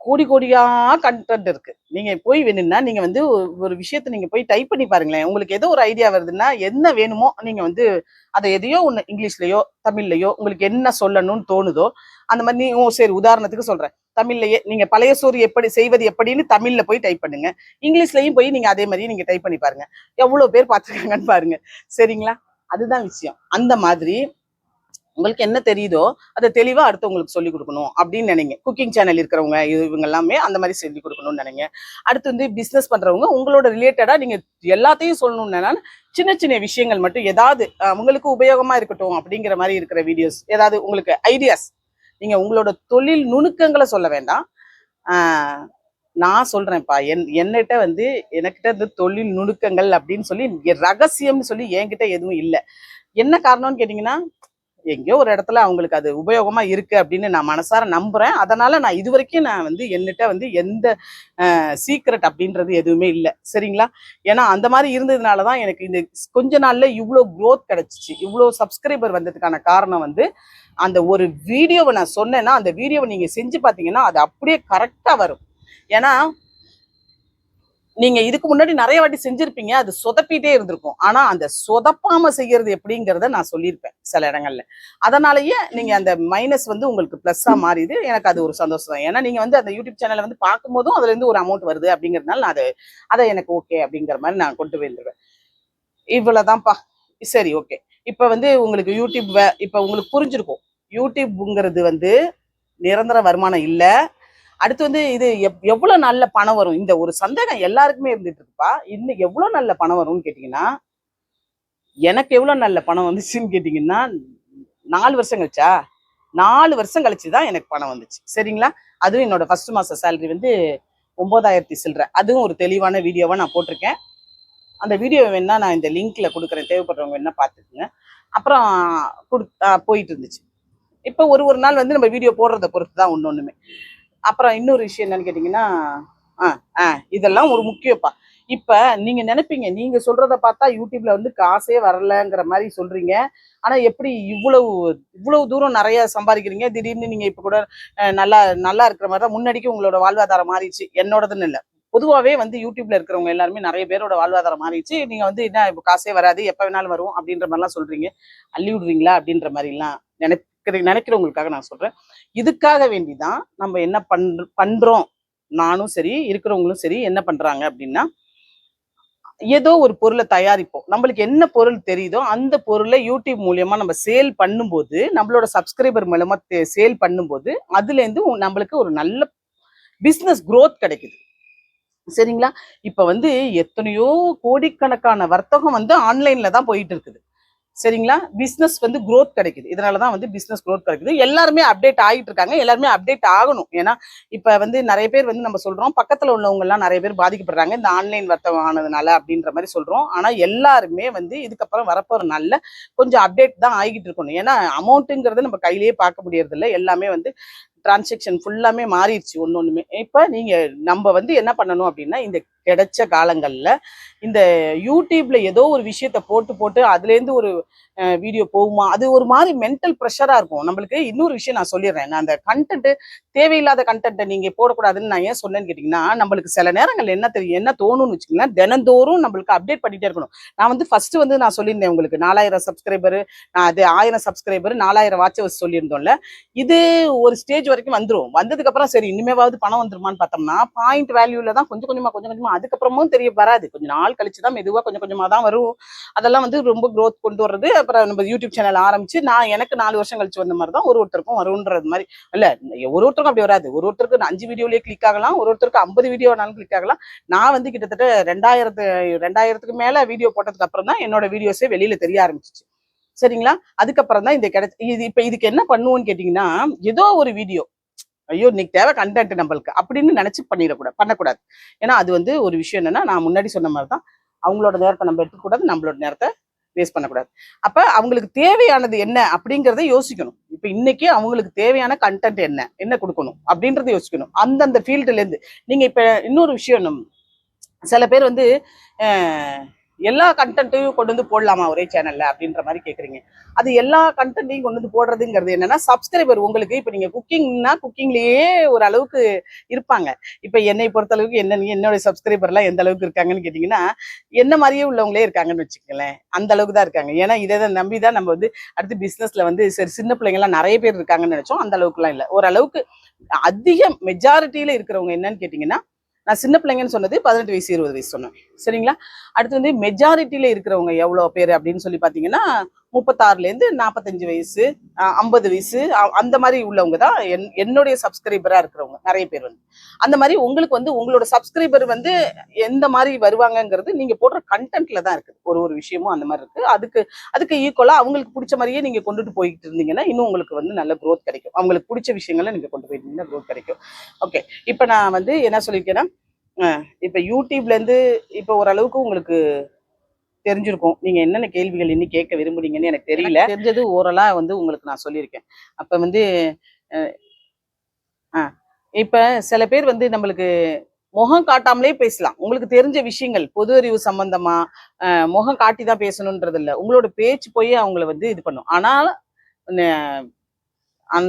கோடி கோடியா கண்டென்ட் இருக்கு. நீங்க போய் வேணும்னா நீங்க வந்து ஒரு- விஷயத்த நீங்க போய் டைப் பண்ணி பாருங்களேன். உங்களுக்கு ஏதோ ஒரு ஐடியா வருதுன்னா என்ன வேணுமோ நீங்க வந்து அதை எதையோ ஒன்று இங்கிலீஷ்லயோ தமிழ்லயோ உங்களுக்கு என்ன சொல்லணும்னு தோணுதோ அந்த மாதிரி நீ ஓ சரி உதாரணத்துக்கு சொல்றேன். தமிழ்லயே நீங்க பழைய சோறு எப்படி செய்வது எப்படின்னு தமிழ்ல போய் டைப் பண்ணுங்க. இங்கிலீஷ்லயும் போய் நீங்க அதே மாதிரி நீங்க டைப் பண்ணி பாருங்க. எவ்வளவு பேர் பார்த்துருக்காங்கன்னு பாருங்க. சரிங்களா? அதுதான் விஷயம். அந்த மாதிரி உங்களுக்கு என்ன தெரியுதோ அதை தெளிவா அடுத்தவங்களுக்கு சொல்லி கொடுக்கணும் அப்படின்னு நினைங்க. குக்கிங் சேனல் இருக்கிறவங்க இவங்க எல்லாமே அந்த மாதிரி சொல்லி கொடுக்கணும்னு நினைங்க. அடுத்து வந்து பிசினஸ் பண்றவங்க உங்களோட ரிலேட்டடா நீங்க எல்லாத்தையும் சொல்லணும்னா சின்ன சின்ன விஷயங்கள் மட்டும் ஏதாவது உங்களுக்கு உபயோகமா இருக்கட்டும் அப்படிங்கிற மாதிரி இருக்கிற வீடியோஸ் ஏதாவது உங்களுக்கு ஐடியாஸ் நீங்க உங்களோட தொழில் நுணுக்கங்களை சொல்ல வேண்டாம். நான் சொல்றேன்ப்பா என் என்னகிட்ட வந்து எனக்கிட்ட இந்த தொழில் நுணுக்கங்கள் அப்படின்னு சொல்லி ரகசியம்னு சொல்லி என்கிட்ட எதுவும் இல்லை. என்ன காரணம்னு கேட்டிங்கன்னா எங்கேயோ ஒரு இடத்துல அவங்களுக்கு அது உபயோகமா இருக்கு அப்படின்னு நான் மனசார நம்புறேன். அதனால நான் இது வரைக்கும் நான் வந்து என்னிட்ட வந்து எந்த சீக்ரெட் அப்படின்றது எதுவுமே இல்லை. சரிங்களா? ஏன்னா அந்த மாதிரி இருந்ததுனால தான் எனக்கு இந்த கொஞ்ச நாள்ல இவ்வளோ க்ரோத் கிடைச்சிச்சு. இவ்வளோ சப்ஸ்கிரைபர் வந்ததுக்கான காரணம் வந்து அந்த ஒரு வீடியோவை நான் சொன்னேன்னா அந்த வீடியோவை நீங்க செஞ்சு பார்த்தீங்கன்னா அது அப்படியே கரெக்டா வரும். ஏன்னா நீங்க இதுக்கு முன்னாடி நிறைய வாட்டி செஞ்சிருப்பீங்க அது சொதப்பிட்டே இருந்திருக்கும். ஆனா அந்த சொதப்பாம செய்யறது எப்படிங்கிறத நான் சொல்லியிருப்பேன் சில இடங்கள்ல. அதனாலயே நீங்க அந்த மைனஸ் வந்து உங்களுக்கு பிளஸ்ஸா மாறிது. எனக்கு அது ஒரு சந்தோஷம் தான். ஏன்னா நீங்க வந்து அந்த யூடியூப் சேனலை வந்து பார்க்கும்போதும் அதுல இருந்து ஒரு அமௌண்ட் வருது அப்படிங்கறதுனால நான் அது அதை எனக்கு ஓகே அப்படிங்கிற மாதிரி நான் கொண்டு போயிருந்துருவேன் இவ்வளவுதான்ப்பா. சரி ஓகே இப்ப வந்து உங்களுக்கு யூடியூப் வே- இப்ப உங்களுக்கு புரிஞ்சிருக்கும். யூடியூப்ங்கிறது வந்து நிரந்தர வருமானம் இல்லை. அடுத்து வந்து இது எப்- எவ்வளோ நல்ல பணம் வரும்? இந்த ஒரு சந்தேகம் எல்லாருக்குமே இருந்துட்டு இருக்குப்பா. இன்னும் எவ்வளோ நல்ல பணம் வரும்னு கேட்டிங்கன்னா எனக்கு எவ்வளோ நல்ல பணம் வந்துச்சுன்னு கேட்டிங்கன்னா நாலு வருஷம் கழிச்சா? நாலு வருஷம் கழிச்சு தான் எனக்கு பணம் வந்துச்சு. சரிங்களா? அதுவும் என்னோட ஃபர்ஸ்ட் மாத சேலரி வந்து ஒம்பதாயிரத்தி சில்லற. அதுவும் ஒரு தெளிவான வீடியோவாக நான் போட்டிருக்கேன். அந்த வீடியோ வேணா நான் இந்த லிங்க்ல கொடுக்குறேன். தேவைப்படுறவங்க வேணா பார்த்துக்குங்க. அப்புறம் கொடு ஆ, போயிட்டு இருந்துச்சு. இப்போ ஒரு ஒரு நாள் வந்து நம்ம வீடியோ போடுறத பொறுத்து தான் ஒன்று ஒன்றுமே அப்புறம் இன்னொரு விஷயம் என்னன்னு கேட்டிங்கன்னா ஆ ஆ இதெல்லாம் ஒரு முக்கியப்பா. இப்போ நீங்க நினைப்பீங்க நீங்க சொல்கிறத பார்த்தா யூடியூப்ல வந்து காசே வரலங்கிற மாதிரி சொல்றீங்க. ஆனா எப்படி இவ்வளவு இவ்வளவு தூரம் நிறைய சம்பாதிக்கிறீங்க? திடீர்னு நீங்க இப்ப கூட நல்லா நல்லா இருக்கிற மாதிரி தான் முன்னாடிக்கு உங்களோட வாழ்வாதாரம் மாறிடுச்சு. என்னோடதுன்னு இல்லை. பொதுவாகவே வந்து யூடியூப்ல இருக்கிறவங்க எல்லாருமே நிறைய பேரோட வாழ்வாதாரம் மாறிடுச்சு. நீங்க வந்து என்ன இப்போ காசே வராது எப்போ வேணாலும் வரும் அப்படின்ற மாதிரிலாம் சொல்றீங்க. அள்ளி விடுறீங்களா அப்படின்ற மாதிரிலாம் நினைக்கிற நினைக்கிறவங்களுக்காக நான் சொல்றேன். இதுக்காக வேண்டிதான் நம்ம என்ன பண்ற பண்றோம். நானும் சரி இருக்கிறவங்களும் சரி என்ன பண்றாங்க அப்படின்னா ஏதோ ஒரு பொருளை தயாரிப்போம். நம்மளுக்கு என்ன பொருள் தெரியுதோ அந்த பொருளை யூடியூப் மூலியமா நம்ம சேல் பண்ணும்போது நம்மளோட சப்ஸ்கிரைபர் மூலமா சேல் பண்ணும்போது அதுலேருந்து நம்மளுக்கு ஒரு நல்ல பிஸ்னஸ் க்ரோத் கிடைக்குது. சரிங்களா? இப்ப வந்து எத்தனையோ கோடிக்கணக்கான வர்த்தகம் வந்து ஆன்லைன்ல தான் போயிட்டு இருக்குது. சரிங்களா? பிஸ்னஸ் வந்து growth கிடைக்குது. இதனாலதான் வந்து பிஸ்னஸ் க்ரோத் கிடைக்குது. எல்லாருமே அப்டேட் ஆகிட்டு இருக்காங்க. எல்லாருமே அப்டேட் ஆகணும். ஏன்னா இப்ப வந்து நிறைய பேர் வந்து நம்ம சொல்றோம் பக்கத்துல உள்ளவங்க எல்லாம் நிறைய பேர் பாதிக்கப்படுறாங்க. இந்த ஆன்லைன் வர்த்தகம் ஆனதுனால அப்படின்ற மாதிரி சொல்றோம். ஆனா எல்லாருமே வந்து இதுக்கப்புறம் வரப்போற நல்ல கொஞ்சம் அப்டேட் தான் ஆகிட்டு இருக்கணும். ஏன்னா அமௌண்ட்டுங்கிறது நம்ம கையிலேயே பார்க்க முடியறதில்ல. எல்லாமே வந்து டிரான்சாக்ஷன் ஃபுல்லாமே மாறிடுச்சு ஒன்று ஒன்றுமே இப்போ நீங்கள் நம்ம வந்து என்ன பண்ணணும் அப்படின்னா இந்த கிடைச்ச காலங்களில் இந்த யூடியூப்ல ஏதோ ஒரு விஷயத்த போட்டு போட்டு அதுலேருந்து ஒரு வீடியோ போகுமா? அது ஒரு மாதிரி மென்டல் ப்ரெஷராக இருக்கும். நம்மளுக்கு இன்னொரு விஷயம் நான் சொல்லிடுறேன். நான் அந்த கண்டென்ட்டு தேவையில்லாத கண்டென்ட்டை நீங்கள் போடக்கூடாதுன்னு நான் ஏன் சொன்னேன்னு கேட்டிங்கன்னா நம்மளுக்கு சில நேரங்கள் என்ன தெரியும் என்ன தோணும்னு வச்சுக்கோங்களேன் தினந்தோறும் நம்மளுக்கு அப்டேட் பண்ணிகிட்டே இருக்கணும். நான் வந்து ஃபஸ்ட்டு வந்து நான் சொல்லியிருந்தேன் உங்களுக்கு நாலாயிரம் சப்ஸ்கிரைபரு நான் அது ஆயிரம் சப்ஸ்கிரைபர் நாலாயிரம் வாட்சவர்ஸ் சொல்லியிருந்தோம்ல. இது ஒரு ஸ்டேஜ் வரைக்கும் வந்துடும் வந்ததுக்கப்புறம் சரி இனிமேவாவது பணம் வந்துருமான்னு பார்த்தோம்னா பாயிண்ட் வேல்யூவில் தான் கொஞ்சம் கொஞ்சமாக கொஞ்சம் கொஞ்சமாக அதுக்கப்புறமும் தெரிய வராது. கொஞ்சம் நாள் கழிச்சு தான் மெதுவாக கொஞ்சம் கொஞ்சமாக தான் வரும். அதெல்லாம் வந்து ரொம்ப க்ரோத் கொண்டு வர்றது. அப்புறம் நம்ம யூடியூப் சேனல் ஆரம்பிச்சு நான் எனக்கு நாலு வருஷம் கழிச்சு வந்த மாதிரி தான் ஒரு ஒருத்தருக்கும் வரும்ன்றது மாதிரி. இல்ல ஒரு ஒருத்தருக்கும் அப்படி வராது. ஒரு ஒருத்தருக்கு அஞ்சு வீடியோலயே கிளிக் ஆகலாம் ஒரு ஒருத்தருக்கு ஐம்பது வீடியோ வேணாலும் கிளிக் ஆகலாம். நான் வந்து கிட்டத்தட்ட ரெண்டாயிரத்து ரெண்டாயிரத்துக்கு மேல வீடியோ போட்டதுக்கு அப்புறம் தான் என்னோட வீடியோஸே வெளியில தெரிய ஆரம்பிச்சிச்சு. சரிங்களா? அதுக்கப்புறம் தான் இந்த கிடைச்ச இது இப்ப இதுக்கு என்ன பண்ணுவோம்னு கேட்டீங்கன்னா ஏதோ ஒரு வீடியோ ஐயோ இன்னைக்கு தேவை கண்டென்ட் நம்மளுக்கு அப்படின்னு நினைச்சு பண்ணிடக்கூடாது பண்ணக்கூடாது. ஏன்னா அது வந்து ஒரு விஷயம் என்னன்னா நான் முன்னாடி சொன்ன மாதிரி தான் அவங்களோட நேரத்தை நம்ம எடுக்கக்கூடாது நம்மளோட நேரத்தை வேஸ்ட் பண்ணக்கூடாது. அப்ப அவங்களுக்கு தேவையானது என்ன அப்படிங்கறத யோசிக்கணும். இப்ப இன்னைக்கு அவங்களுக்கு தேவையான கண்டென்ட் என்ன? என்ன கொடுக்கணும்? அப்படின்றத யோசிக்கணும். அந்தந்த ஃபீல்டுல இருந்து. நீங்க இப்ப இன்னொரு விஷயம் நம்ம சில பேர் வந்து எல்லா கண்டென்ட்டையும் கொண்டு வந்து போடலாமா ஒரே சேனல்ல அப்படின்ற மாதிரி கேக்குறீங்க. அது எல்லா கண்டென்ட்டையும் கொண்டு வந்து போடுறதுங்கிறது என்னன்னா சப்ஸ்கிரைபர் உங்களுக்கு இப்ப நீங்க குக்கிங்னா குக்கிங்லயே ஒரு அளவுக்கு இருப்பாங்க. இப்ப என்னை பொறுத்தளவுக்கு என்ன என்னோட சப்ஸ்கிரைபர் எல்லாம் எந்த அளவுக்கு இருக்காங்கன்னு கேட்டீங்கன்னா என்ன மாதிரியே உள்ளவங்களே இருக்காங்கன்னு வச்சுக்கங்களேன். அந்த அளவுக்கு தான் இருக்காங்க. ஏன்னா இதை தான் நம்பி தான் நம்ம வந்து அடுத்து பிசினஸ்ல வந்து சரி சின்ன பிள்ளைங்கெல்லாம் நிறைய பேர் இருக்காங்கன்னு நினைச்சோம். அந்த அளவுக்குலாம் இல்லை. ஓரளவுக்கு அதிக மெஜாரிட்டியில இருக்கிறவங்க என்னன்னு கேட்டீங்கன்னா நான் சின்ன பிள்ளைங்கன்னு சொன்னது பதினெட்டு வயசு இருபது வயசு சொன்னேன். சரிங்களா? அடுத்து வந்து மெஜாரிட்டியில் இருக்கிறவங்க எவ்வளோ பேர் அப்படின்னு சொல்லி பார்த்தீங்கன்னா முப்பத்தாறுலேருந்து நாற்பத்தஞ்சு வயசு ஐம்பது வயசு அ- அந்த மாதிரி உள்ளவங்க தான் என் என்னுடைய சப்ஸ்கிரைபராக இருக்கிறவங்க நிறைய பேர் வந்து. அந்த மாதிரி உங்களுக்கு வந்து உங்களோட சப்ஸ்கிரைபர் வந்து எந்த மாதிரி வருவாங்கங்கிறது நீங்கள் போடுற கண்டென்ட்ல தான் இருக்குது. ஒரு ஒரு விஷயமும் அந்த மாதிரி இருக்குது. அதுக்கு அதுக்கு ஈக்குவலாக அவங்களுக்கு பிடிச்ச மாதிரியே நீங்கள் கொண்டுட்டு போய்கிட்டு இருந்தீங்கன்னா இன்னும் உங்களுக்கு வந்து நல்ல க்ரோத் கிடைக்கும். அவங்களுக்கு பிடிச்ச விஷயங்களை நீங்கள் கொண்டு போயிருந்தீங்கன்னா க்ரோத் கிடைக்கும். ஓகே இப்போ நான் வந்து என்ன சொல்லியிருக்கேன்னா இப்போ யூடியூப்லேருந்து இப்போ ஓரளவுக்கு உங்களுக்கு தெரிஞ்சிருக்கும். நீங்க என்னென்ன கேள்விகள் இன்னும் கேட்க விரும்புறீங்கன்னு எனக்கு தெரியல. தெரிஞ்சது ஓரலா வந்து உங்களுக்கு நான் சொல்லியிருக்கேன். அப்ப வந்து அஹ், ஆ இப்ப சில பேர் வந்து நம்மளுக்கு முகம் காட்டாமலே பேசலாம். உங்களுக்கு தெரிஞ்ச விஷயங்கள் பொது அறிவு சம்பந்தமா அஹ், முகம் காட்டி தான் பேசணுன்றது இல்ல. உங்களோட பேச்சு போய் அவங்கள வந்து இது பண்ணும். ஆனால்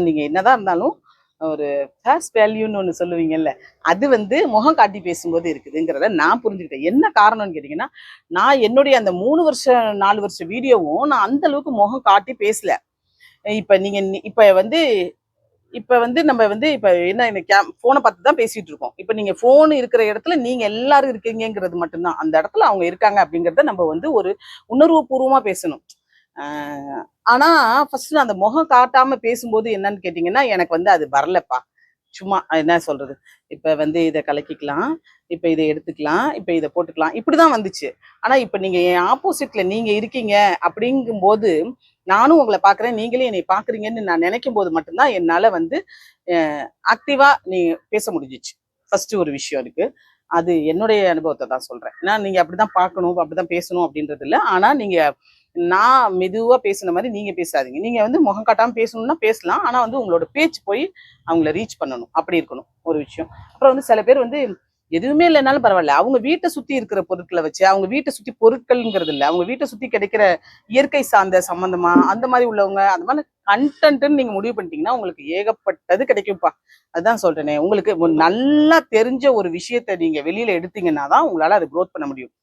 நீங்க என்னதான் இருந்தாலும் ஒரு ஃபேஸ் வேல்யூன்னு ஒன்று சொல்லுவீங்கல்ல அது வந்து முகம் காட்டி பேசும்போது இருக்குதுங்கிறத நான் புரிஞ்சுக்கிட்டேன். என்ன காரணம்னு கேட்டிங்கன்னா நான் என்னுடைய அந்த மூணு வருஷம் நாலு வருஷம் வீடியோவும் நான் அந்த அளவுக்கு முகம் காட்டி பேசல. இப்போ நீங்கள் இப்போ வந்து இப்போ வந்து நம்ம வந்து இப்போ என்ன இந்த கே ஃபோனை பார்த்து தான் பேசிகிட்டு இருக்கோம். இப்போ நீங்கள் ஃபோன் இருக்கிற இடத்துல நீங்கள் எல்லாரும் இருக்கீங்கங்கிறது மட்டும்தான். அந்த இடத்துல அவங்க இருக்காங்க அப்படிங்கிறத நம்ம வந்து ஒரு உணர்வுபூர்வமாக பேசணும். ஆனா ஃபர்ஸ்ட் நான் அந்த முகம் காட்டாம பேசும்போது என்னன்னு கேட்டிங்கன்னா எனக்கு வந்து அது வரலப்பா. சும்மா என்ன சொல்றது? இப்ப வந்து இதை கலக்கிக்கலாம் இப்ப இதை எடுத்துக்கலாம் இப்ப இதை போட்டுக்கலாம். இப்படிதான் வந்துச்சு. ஆனா இப்ப நீங்க என் ஆப்போசிட்ல நீங்க இருக்கீங்க அப்படிங்கும்போது நானும் உங்களை பார்க்குறேன் நீங்களே என்னை பார்க்குறீங்கன்னு நான் நினைக்கும் போது மட்டும்தான் என்னால் வந்து ஆக்டிவாக நீ பேச முடிஞ்சிச்சு. ஃபஸ்ட்டு ஒரு விஷயம் இருக்குது அது என்னுடைய அனுபவத்தை தான் சொல்கிறேன் ஏன்னா நீங்க அப்படிதான் பார்க்கணும் அப்படிதான் பேசணும் அப்படின்றது இல்லை. ஆனால் நீங்கள் நான் மெதுவாக பேசுன மாதிரி நீங்கள் பேசாதீங்க. நீங்கள் வந்து முகம் காட்டாமல் பேசணும்னா பேசலாம். ஆனால் வந்து உங்களோட பேச்சு போய் அவங்கள ரீச் பண்ணணும். அப்படி இருக்கணும். ஒரு விஷயம். அப்புறம் வந்து சில பேர் வந்து எதுவுமே இல்லைனாலும் பரவாயில்ல. அவங்க வீட்டை சுற்றி இருக்கிற பொருட்களை வச்சு அவங்க வீட்டை சுற்றி பொருட்கள்ங்கிறது இல்லை. அவங்க வீட்டை சுற்றி கிடைக்கிற இயற்கை சார்ந்த சம்மந்தமா அந்த மாதிரி உள்ளவங்க அந்த மாதிரி கண்டென்ட்னு நீங்கள் முடிவு பண்ணிட்டீங்கன்னா உங்களுக்கு ஏகப்பட்டது கிடைக்கும்ப்பா. அதுதான் சொல்கிறேனே உங்களுக்கு நல்லா தெரிஞ்ச ஒரு விஷயத்த நீங்கள் வெளியில் எடுத்தீங்கன்னா தான் உங்களால் அதை க்ரோத் பண்ண முடியும்.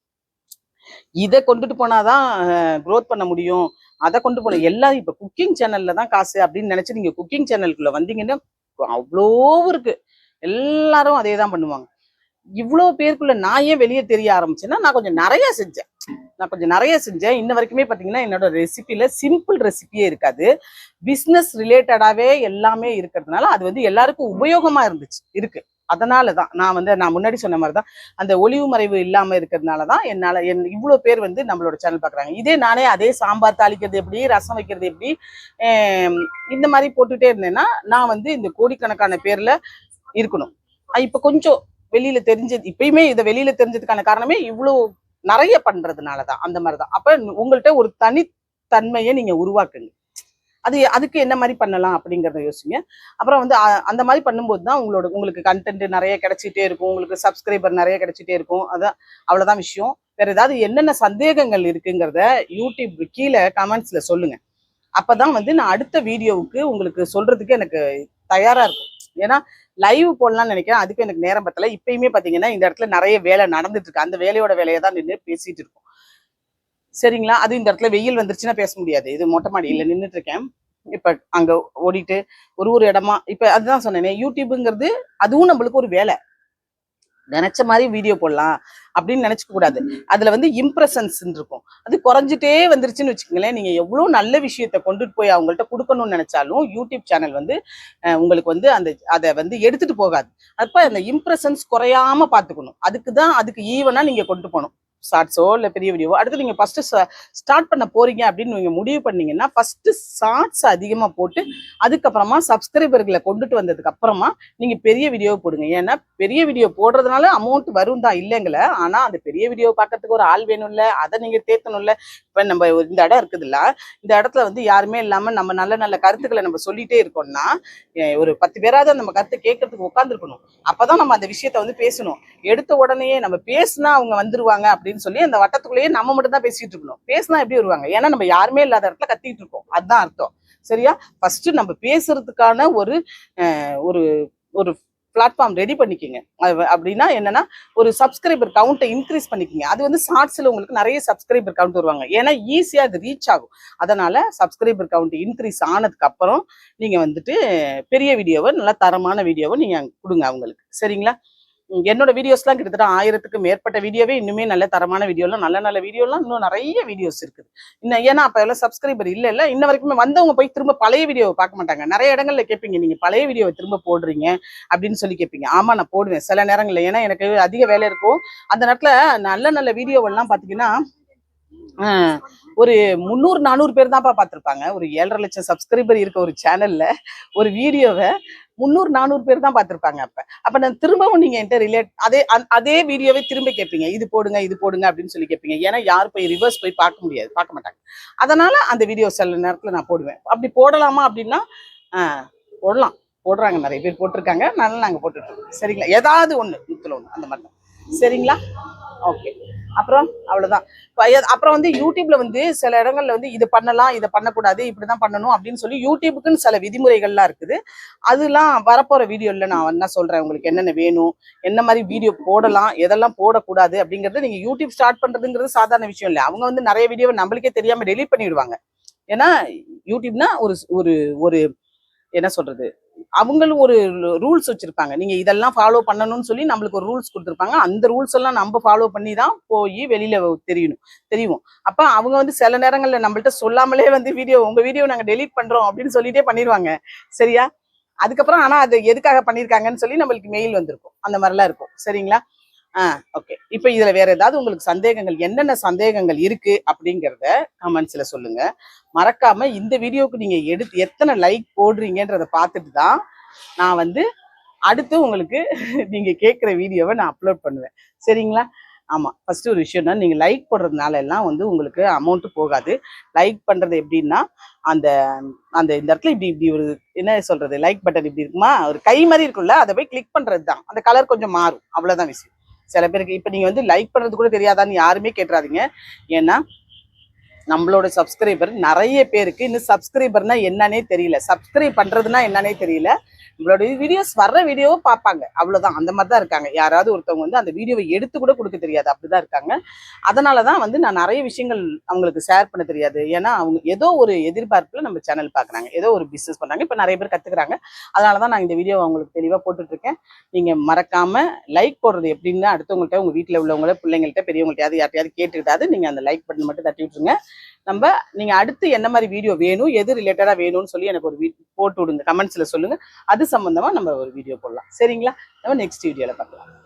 இதை கொண்டுட்டு போனாதான் க்ரோத் பண்ண முடியும். அதை கொண்டு போன எல்லாம் இப்ப குக்கிங் சேனல்ல தான் காசு அப்படின்னு நினைச்சு நீங்க குக்கிங் சேனலுக்குள்ள வந்தீங்கன்னா அவ்வளோ இருக்கு. எல்லாரும் அதே தான் பண்ணுவாங்க. இவ்வளோ பேருக்குள்ள நான் ஏன் வெளியே தெரிய ஆரம்பிச்சேன்னா நான் கொஞ்சம் நிறைய செஞ்சேன். நான் கொஞ்சம் நிறைய செஞ்சேன். இன்ன வரைக்குமே பார்த்தீங்கன்னா என்னோட ரெசிபியில் சிம்பிள் ரெசிபியே இருக்காது. பிஸ்னஸ் ரிலேட்டடாகவே எல்லாமே இருக்கிறதுனால அது வந்து எல்லாருக்கும் உபயோகமா இருந்துச்சு இருக்கு. அதனால தான் நான் வந்து நான் முன்னாடி சொன்ன மாதிரி தான் அந்த ஒளிவு மறைவு இல்லாமல் இருக்கிறதுனால தான் என்னால் என் இவ்வளோ பேர் வந்து நம்மளோட சேனல் பார்க்குறாங்க. இதே நானே அதே சாம்பார் தாளிக்கிறது எப்படி ரசம் வைக்கிறது எப்படி இந்த மாதிரி போட்டுகிட்டே இருந்தேன்னா நான் வந்து இந்த கோடிக்கணக்கான பேரில் இருக்கணும். இப்போ கொஞ்சம் வெளியில் தெரிஞ்சது இப்பயுமே இதை வெளியில் தெரிஞ்சதுக்கான காரணமே இவ்வளோ நிறைய பண்ணுறதுனால தான் அந்த மாதிரி தான் அப்போ உங்கள்கிட்ட ஒரு தனித்தன்மையை நீங்கள் உருவாக்குங்க. அது அதுக்கு என்ன மாதிரி பண்ணலாம் அப்படிங்கிறத யோசிங்க. அப்புறம் வந்து அந்த மாதிரி பண்ணும்போது தான் உங்களோட உங்களுக்கு கண்டென்ட் நிறைய கிடைச்சிட்டே இருக்கும். உங்களுக்கு சப்ஸ்கிரைபர் நிறைய கிடைச்சிட்டே இருக்கும். அதான் அவ்வளோதான் விஷயம். வேற ஏதாவது என்னென்ன சந்தேகங்கள் இருக்குங்கிறத யூடியூப் கீழே கமெண்ட்ஸ்ல சொல்லுங்க. அப்பதான் வந்து நான் அடுத்த வீடியோவுக்கு உங்களுக்கு சொல்றதுக்கு எனக்கு தயாரா இருக்கும். ஏன்னா லைவ் போடலாம்னு நினைக்கிறேன். அதுக்கு எனக்கு நேரம் பத்தல. இப்பயுமே பாத்தீங்கன்னா இந்த இடத்துல நிறைய வேலை நடந்துட்டு இருக்கு. அந்த வேலையோட வேலையை தான் நின்று பேசிட்டு இருக்கோம். சரிங்களா? அது இந்த இடத்துல வெயில் வந்துருச்சுன்னா பேச முடியாது. இது மொட்டை மாடியில் நின்றுட்டு இருக்கேன் இப்ப அங்க ஓடிட்டு ஒரு ஒரு இடமா இப்ப அதுதான் சொன்னேனே யூடியூப்ங்கிறது அதுவும் நம்மளுக்கு ஒரு வேலை. நினைச்ச மாதிரி வீடியோ போடலாம் அப்படின்னு நினைச்சுக்க கூடாது. அதுல வந்து இம்ப்ரெஷன்ஸ் இருக்கும். அது குறைஞ்சிட்டே வந்துருச்சுன்னு வச்சுக்கோங்களேன் நீங்க எவ்வளவு நல்ல விஷயத்த கொண்டுட்டு போய் அவங்கள்ட்ட கொடுக்கணும்னு நினைச்சாலும் யூடியூப் சேனல் வந்து உங்களுக்கு வந்து அந்த அதை வந்து எடுத்துட்டு போகாது. அப்ப அந்த இம்ப்ரெஷன்ஸ் குறையாம பாத்துக்கணும் அதுக்கு தான் அதுக்கு ஈவனா நீங்க கொண்டு போகணும். ஷார்ட்ஸோ இல்லை பெரிய வீடியோவோ அடுத்து நீங்கள் ஃபஸ்ட்டு ஸ்டார்ட் பண்ண போறீங்க அப்படின்னு நீங்கள் முடிவு பண்ணீங்கன்னா ஃபஸ்ட்டு ஷார்ட்ஸ் அதிகமாக போட்டு அதுக்கப்புறமா சப்ஸ்கிரைபர்களை கொண்டுட்டு வந்ததுக்கு அப்புறமா நீங்கள் பெரிய வீடியோவை போடுங்க. ஏன்னா பெரிய வீடியோ போடுறதுனால அமௌண்ட் வரும் தான் இல்லைங்கள ஆனால் அந்த பெரிய வீடியோ பார்க்கறதுக்கு ஒரு ஆள் வேணும்ல அதை நீங்கள் தேர்த்தணும்ல இப்போ நம்ம இந்த இடம் இருக்குதுல்ல இந்த இடத்துல வந்து யாருமே இல்லாமல் நம்ம நல்ல நல்ல கருத்துக்களை நம்ம சொல்லிகிட்டே இருக்கோம்னா ஒரு பத்து பேராவது நம்ம கருத்தை கேட்கறதுக்கு உட்காந்துருக்கணும் அப்பதான் நம்ம அந்த விஷயத்த வந்து பேசணும். எடுத்த உடனேயே நம்ம பேசினா அவங்க வந்துருவாங்க அப்படின்னு சொல்லி அந்த வட்டத்துக்குள்ளேயே நம்ம மட்டும் தான் பேசிட்டு இருக்கணும். பேசினா எப்படி வருவாங்க? ஏன்னா நம்ம யாருமே இல்லாத இடத்துல கத்திட்டு இருக்கோம். அதுதான் அர்த்தம். சரியா? ஃபர்ஸ்ட் நம்ம பேசுறதுக்கான ஒரு ஒரு ஒரு பிளாட்ஃபார்ம் ரெடி பண்ணிக்கோங்க. அப்படின்னா என்னன்னா ஒரு சப்ஸ்கிரைபர் கவுண்ட்டை இன்க்ரீஸ் பண்ணிக்கோங்க. அது வந்து ஷார்ட்ஸில் உங்களுக்கு நிறைய சப்ஸ்கிரைபர் கவுண்ட் வருவாங்க. ஏன்னா ஈஸியாக அது ரீச் ஆகும். அதனால சப்ஸ்கிரைபர் கவுண்ட் இன்க்ரீஸ் ஆனதுக்கு அப்புறம் நீங்கள் வந்துட்டு பெரிய வீடியோவை நல்லா தரமான வீடியோவை நீங்கள் கொடுங்க அவங்களுக்கு. சரிங்களா? என்னோட வீடியோஸ்லாம் கிட்டத்தட்ட ஆயிரத்துக்கு மேற்பட்ட வீடியோவே இன்னுமே நல்ல தரமான வீடியோலாம் நல்ல நல்ல வீடியோலாம் இன்னும் நிறைய வீடியோஸ் இருக்குது. இன்னும் ஏன்னா அப்போ எல்லாம் சப்ஸ்கிரைபர் இல்லை இல்லை. இன்ன வரைக்குமே வந்தவங்க போய் திரும்ப பழைய வீடியோவை பார்க்க மாட்டாங்க. நிறைய இடங்கள்ல கேட்பீங்க நீங்கள் பழைய வீடியோவை திரும்ப போடுறீங்க அப்படின்னு சொல்லி கேட்பீங்க. ஆமா நான் போடுவேன். சில நேரங்களில் ஏன்னா எனக்கு அதிக வேலை இருக்கும். அந்த நேரத்தில் நல்ல நல்ல வீடியோவெல்லாம் பார்த்தீங்கன்னா ஆஹ், ஒரு முந்நூறு நானூறு பேர் தான்ப்பா பார்த்துருப்பாங்க ஒரு ஏழரை லட்சம் சப்ஸ்கிரைபர் இருக்க ஒரு சேனல்ல ஒரு வீடியோவை. முந்நூறு நானூறு பேர் தான் பார்த்திருப்பாங்க அப்ப. அப்ப நான் திரும்பவும் நீங்க என்கிட்ட ரிலேட் அதே அதே வீடியோவே திரும்ப கேட்பீங்க. இது போடுங்க இது போடுங்க அப்படின்னு சொல்லி கேட்பீங்க. ஏன்னா யார் போய் ரிவர்ஸ் போய் பார்க்க முடியாது பார்க்க மாட்டாங்க. அதனால அந்த வீடியோ சில நேரத்தில் நான் போடுவேன். அப்படி போடலாமா அப்படின்னா ஆஹ், போடலாம். போடுறாங்க நிறைய பேர் போட்டிருக்காங்க. அதனால நாங்கள் போட்டுட்ருக்கோம் சரிங்களா? ஏதாவது ஒன்று நூத்துல ஒன்று அந்த மாதிரி தான் சரிங்களா? ஓகே அப்புறம் அவ்வளோதான் அப்புறம் வந்து யூடியூப்ல வந்து சில இடங்கள்ல வந்து இது பண்ணலாம் இதை பண்ணக்கூடாது இப்படிதான் பண்ணணும் அப்படின்னு சொல்லி யூடியூபுக்குன்னு சில விதிமுறைகள்லாம் இருக்குது. அதெல்லாம் வரப்போற வீடியோல நான் என்ன சொல்றேன்? உங்களுக்கு என்னென்ன வேணும்? என்ன மாதிரி வீடியோ போடலாம்? எதெல்லாம் போடக்கூடாது? அப்படிங்கறது நீங்க யூடியூப் ஸ்டார்ட் பண்றதுங்கிறது சாதாரண விஷயம் இல்லை. அவங்க வந்து நிறைய வீடியோவை நம்மளுக்கே தெரியாம டெலீட் பண்ணிடுவாங்க. ஏன்னா யூடியூப்னா ஒரு ஒரு ஒரு என்ன சொல்றது? அவங்களும் ஒரு ரூல்ஸ் வச்சிருப்பாங்க. நீங்க இதெல்லாம் ஃபாலோ பண்ணணும்னு சொல்லி நம்மளுக்கு ஒரு ரூல்ஸ் கொடுத்துருப்பாங்க. அந்த ரூல்ஸ் எல்லாம் நம்ம ஃபாலோ பண்ணி தான் போய் வெளியில தெரியணும் தெரியும் அப்ப அவங்க வந்து சில நேரங்கள்ல நம்மள்ட்ட சொல்லாமலே வந்து வீடியோ உங்க வீடியோ நாங்க டெலீட் பண்றோம் அப்படின்னு சொல்லிட்டே பண்ணிடுவாங்க சரியா? அதுக்கப்புறம் ஆனா அது எதுக்காக பண்ணிருக்காங்கன்னு சொல்லி நம்மளுக்கு மெயில் வந்திருக்கும். அந்த மாதிரிலாம் இருக்கும். சரிங்களா? ஓகே இப்போ இதுல வேற ஏதாவது உங்களுக்கு சந்தேகங்கள் என்னென்ன சந்தேகங்கள் இருக்கு அப்படிங்கிறத கமெண்ட்ஸ்ல சொல்லுங்க. மறக்காம இந்த வீடியோக்கு நீங்க எடுத்து எத்தனை லைக் போடுறீங்கன்றத பார்த்துட்டு தான் நான் வந்து அடுத்து உங்களுக்கு நீங்க கேட்குற வீடியோவை நான் அப்லோட் பண்ணுவேன். சரிங்களா? ஆமாம் ஃபஸ்ட்டு ஒரு விஷயம்னா நீங்கள் லைக் போடுறதுனால எல்லாம் வந்து உங்களுக்கு அமௌண்ட்டு போகாது. லைக் பண்ணுறது எப்படின்னா அந்த அந்த இந்த இடத்துல இப்படி இப்படி ஒரு என்ன சொல்கிறது லைக் பட்டன் இப்படி இருக்குமா? ஒரு கை மாதிரி இருக்கும்ல அதை போய் கிளிக் பண்ணுறது தான் அந்த கலர் கொஞ்சம் மாறும். அவ்வளோதான் விஷயம். சில பேருக்கு. இப்போ நீங்க வந்து லைக் பண்றது கூட தெரியாதான்னு யாருமே கேட்டுறாதீங்க. ஏன்னா நம்மளோட சப்ஸ்கிரைபர் நிறைய பேருக்கு இன்னும் சப்ஸ்கிரைபர்னா என்னன்னே தெரியல. சப்ஸ்கிரைப் பண்ணுறதுன்னா என்னன்னே தெரியல. நம்மளோட வீடியோஸ் வர்ற வீடியோவை பார்ப்பாங்க. அவ்வளோதான் அந்த மாதிரி தான் இருக்காங்க. யாராவது ஒருத்தவங்க வந்து அந்த வீடியோவை எடுத்து கூட கொடுக்க தெரியாது. அப்படிதான் இருக்காங்க. அதனால தான் வந்து நான் நிறைய விஷயங்கள் அவங்களுக்கு ஷேர் பண்ண தெரியாது. ஏன்னா அவங்க ஏதோ ஒரு எதிர்பார்ப்பில் நம்ம சேனல் பார்க்குறாங்க. ஏதோ ஒரு பிஸ்னஸ் பண்ணுறாங்க இப்போ நிறைய பேர் கற்றுக்குறாங்க அதனால தான் நான் இந்த வீடியோ அவங்களுக்கு தெளிவாக போட்டுட்ருக்கேன். நீங்கள் மறக்காமல் லைக் போடுறது எப்படின்னு அடுத்தவங்கள்ட்ட உங்கள் வீட்டில் உள்ளவங்கள பிள்ளைங்கள்ட்ட பெரியவங்கள்ட்ட யார்ட்டையாவது கேட்டுக்கிட்டாது நீங்கள் அந்த லைக் பட்டன் மட்டும் தட்டி விட்டுருங்க நம்ம நீங்க அடுத்து என்ன மாதிரி வீடியோ வேணும் எது ரிலேட்டடா வேணும்னு சொல்லி எனக்கு ஒரு வீ போட்டு விடுங்க. கமெண்ட்ஸ்ல சொல்லுங்க. அது சம்பந்தமா நம்ம ஒரு வீடியோ போடலாம். சரிங்களா? நம்ம நெக்ஸ்ட் வீடியோல பார்க்கலாம்.